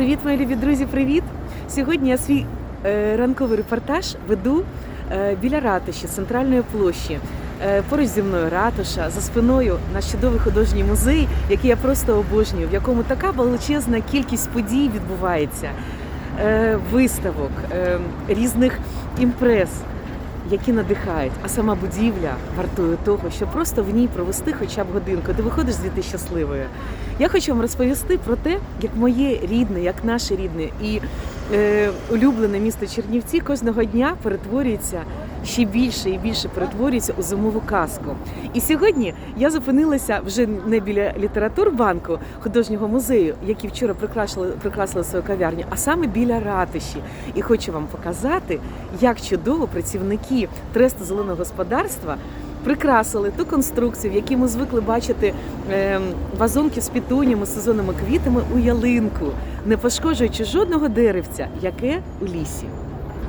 Привіт, мої любі друзі, привіт! Сьогодні я свій е, ранковий репортаж веду е, біля ратуші центральної площі. Е, поруч зі мною ратуша, за спиною наш чудовий художній музей, який я просто обожнюю, в якому така величезна кількість подій відбувається, виставок, різних імпрез. Які надихають, а сама будівля вартує того, щоб просто в ній провести хоча б годинку. Ти виходиш звідти щасливою. Я хочу вам розповісти про те, як моє рідне, як наше рідне і е, улюблене місто Чернівці кожного дня перетворюється ще більше і більше перетворюється у зимову казку. І сьогодні я зупинилася вже не біля літературбанку художнього музею, який вчора прикрасили, прикрасили свою кав'ярню, а саме біля ратиші. І хочу вам показати, як чудово працівники тресту зеленого господарства прикрасили ту конструкцію, в якій ми звикли бачити е, вазонки з пітунями, сезонними квітами у ялинку, не пошкоджуючи жодного деревця, яке у лісі.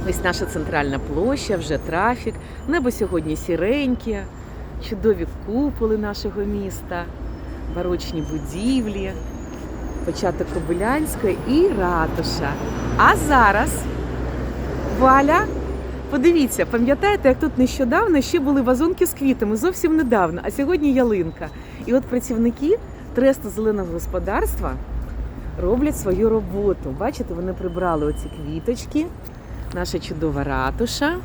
Ось наша центральна площа, вже трафік, небо сьогодні сіреньке, чудові куполи нашого міста, барочні будівлі, початок Кобилянської і ратуша. А зараз Валя Подивіться, пам'ятаєте, як тут нещодавно ще були вазонки з квітами, зовсім недавно, а сьогодні ялинка. І от працівники тресту зеленого господарства роблять свою роботу. Бачите, вони прибрали оці квіточки, наша чудова ратуша.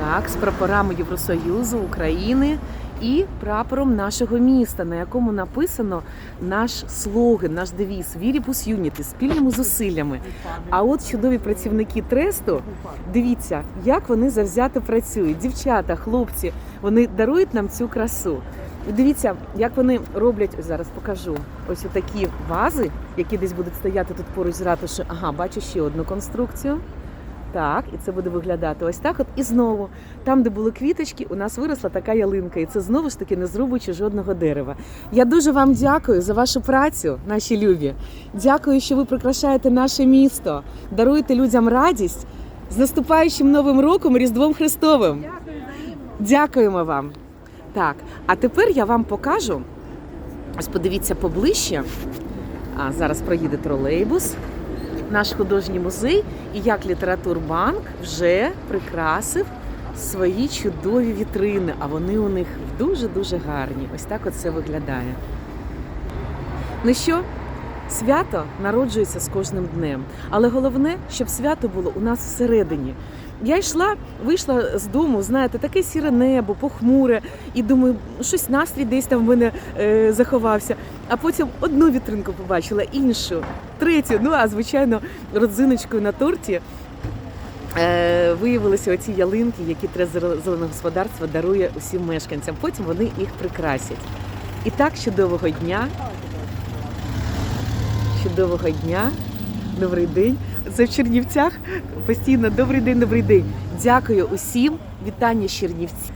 Так, з прапорами Євросоюзу, України і прапором нашого міста, на якому написано наш слоган, наш девіз Вірібус Юніти спільними зусиллями. А от чудові працівники тресту, дивіться, як вони завзято працюють. Дівчата, хлопці, вони дарують нам цю красу. Дивіться, як вони роблять, ось зараз покажу. Ось такі вази, які десь будуть стояти тут поруч з ратушею. Ага, бачу ще одну конструкцію. Так, і це буде виглядати ось так. От і знову, там, де були квіточки, у нас виросла така ялинка, і це знову ж таки не зрубуючи жодного дерева. Я дуже вам дякую за вашу працю, наші любі. Дякую, що ви прикрашаєте наше місто, даруєте людям радість з наступаючим новим роком Різдвом Христовим. Дякуємо вам. Так, а тепер я вам покажу. Ось подивіться поближче. А зараз проїде тролейбус наш художній музей і як літературбанк вже прикрасив свої чудові вітрини, а вони у них дуже-дуже гарні. Ось так оце виглядає. Ну що, свято народжується з кожним днем, але головне, щоб свято було у нас всередині. Я йшла, вийшла з дому, знаєте, таке сіре небо, похмуре, і думаю, щось настрій десь там в мене е, заховався. А потім одну вітринку побачила, іншу, третю. Ну а звичайно, родзиночкою на торті е, виявилися оці ялинки, які Трест зеленого господарства дарує усім мешканцям. Потім вони їх прикрасять. І так, чудового дня. Чудового дня. Добрий день. Це в Чернівцях постійно добрий день, добрий день. Дякую усім. Вітання з Чернівці.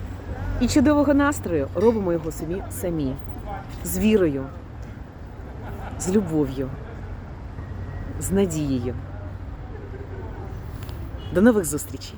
І чудового настрою робимо його собі самі. З вірою, з любов'ю, з надією. До нових зустрічей!